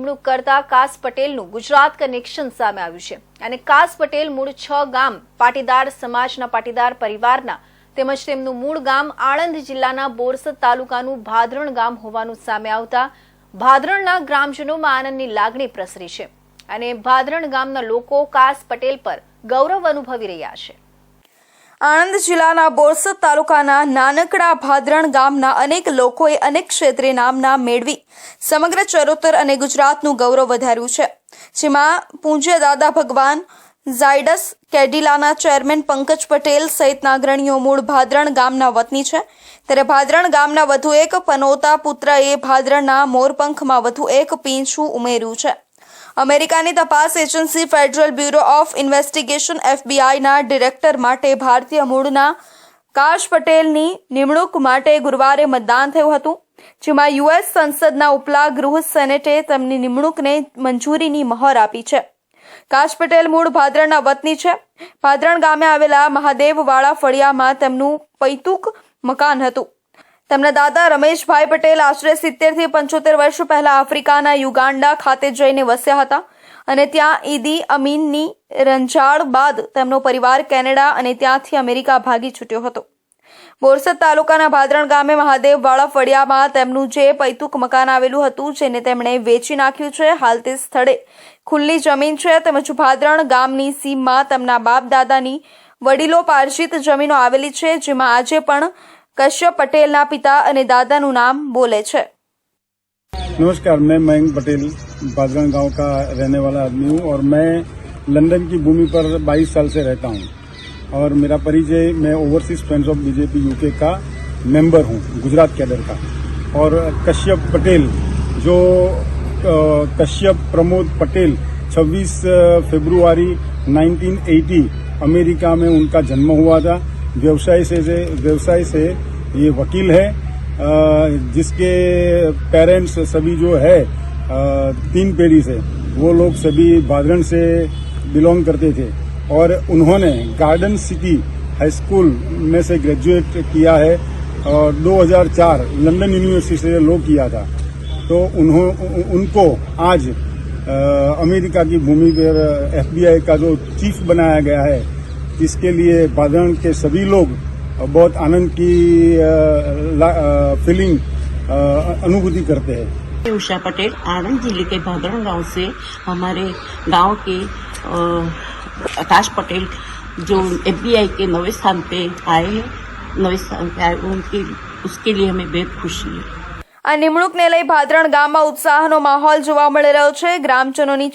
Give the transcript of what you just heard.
નિમણૂક કરતા કાસ પટેલનું ગુજરાત કનેક્શન સામે આવ્યું છે. અને કાસ પટેલ મૂળ છ ગામ પાટીદાર સમાજના પાટીદાર પરિવારના તેમજ તેમનું મૂળ ગામ આણંદ જિલ્લાના બોરસદ તાલુકાનું ભાદરણ ગામ હોવાનું સામે આવતા ભાદરણના ગ્રામજનોમાં આનંદની લાગણી પ્રસરી છે. અને ભાદરણ ગામના લોકો કાસ પટેલ પર ગૌરવ અનુભવી રહ્યા છે. આણંદ જિલ્લાના બોરસદ તાલુકાના નાનકડા ભાદરણ ગામના અનેક લોકોએ અનેક ક્ષેત્રે નામના મેળવી સમગ્ર ચરોતર અને ગુજરાતનું ગૌરવ વધાર્યું છે. જેમાં પૂજ્ય દાદા ભગવાન ઝાયડસ કેડિલાના ચેરમેન પંકજ પટેલ સહિતના અગ્રણીઓ મૂળ ભાદરણ ગામના વતની છે. ત્યારે ભાદરણ ગામના વધુ એક પનોતા પુત્રએ ભાદરણના મોરપંખમાં વધુ એક પીંછું ઉમેર્યું છે. અમેરિકાની તપાસ agency federal bureau of investigation એફબીઆઈના director માટે ભારતીય મૂળના કાશ પટેલની નિમણૂક માટે ગુરુવારે મતદાન થયું હતું, જેમાં યુએસ સંસદના ઉપલા ગૃહ સેનેટે તેમની નિમણૂકને મંજૂરીની મહોર આપી છે. કાશ પટેલ મૂળ ભાદરણના વતની છે. ભાદરણ ગામે આવેલા મહાદેવવાળા ફળિયામાં તેમનું પૈતુક મકાન હતું. તેમના દાદા રમેશભાઈ પટેલ આશરે સિત્તેરથી પંચોતેર વર્ષ પહેલા આફ્રિકાના યુગાન્ડા ખાતે જઈને વસ્યા હતા અને ત્યાં ઈદી અમીનની રંજાડ બાદ તેમનો પરિવાર કેનેડા અને ત્યાંથી અમેરિકા ભાગી છૂટ્યો હતો. બોરસદ તાલુકાના ભાદરણ ગામે મહાદેવવાળા ફળિયામાં તેમનું જે પૈતુક મકાન આવેલું હતું, જેને તેમણે વેચી નાખ્યું છે, હાલ તે સ્થળે ખુલ્લી જમીન છે. તેમજ ભાદરણ ગામની સીમમાં તેમના બાપ દાદાની વડીલો પાર્જિત જમીનો આવેલી છે, જેમાં આજે પણ કશ્યપ પટેલના પિતા અને દાદાનું નામ બોલે છે नमस्कार मैं मयंक पटेल बादरण गांव का रहने वाला आदमी हूं और मैं लंदन की भूमि पर 22 साल से रहता हूं और मेरा परिचय मैं overseas friends of BJP UK का मेंबर हूं गुजरात कैडर का और कश्यप पटेल जो अ, कश्यप प्रमोद पटेल 26 फरवरी 1980 अमेरिका में उनका जन्म हुआ था व्यवसाय से से व्यवसाय से ये वकील है जिसके पेरेंट्स सभी जो है तीन पीढ़ी से, वो लोग सभी भादरण से बिलोंग करते थे। और उन्होंने गार्डन सिटी हाई स्कूल में से ग्रेजुएट किया है, और 2004 लंदन यूनिवर्सिटी से लॉ किया था। तो उन्हों, उनको आज अमेरिका की भूमि पर एफबीआई का जो चीफ बनाया गया है, इसके लिए भादरण के सभी लोग बहुत आनंद की फीलिंग अनुभूति करते हैं उषा पटेल आनंद जिले के भादरण गांव से हमारे गांव के अ, आकाश पटेल जो एफबीआई के नवे स्थान पे आए हैं नवे स्थान पे आए उनके उसके लिए हमें बेहद खुशी है આ નિમણૂકને લઈ ભાદરણ ગામમાં ઉત્સાહનો માહોલ જોવા મળી રહ્યો છે ગ્રામજનોની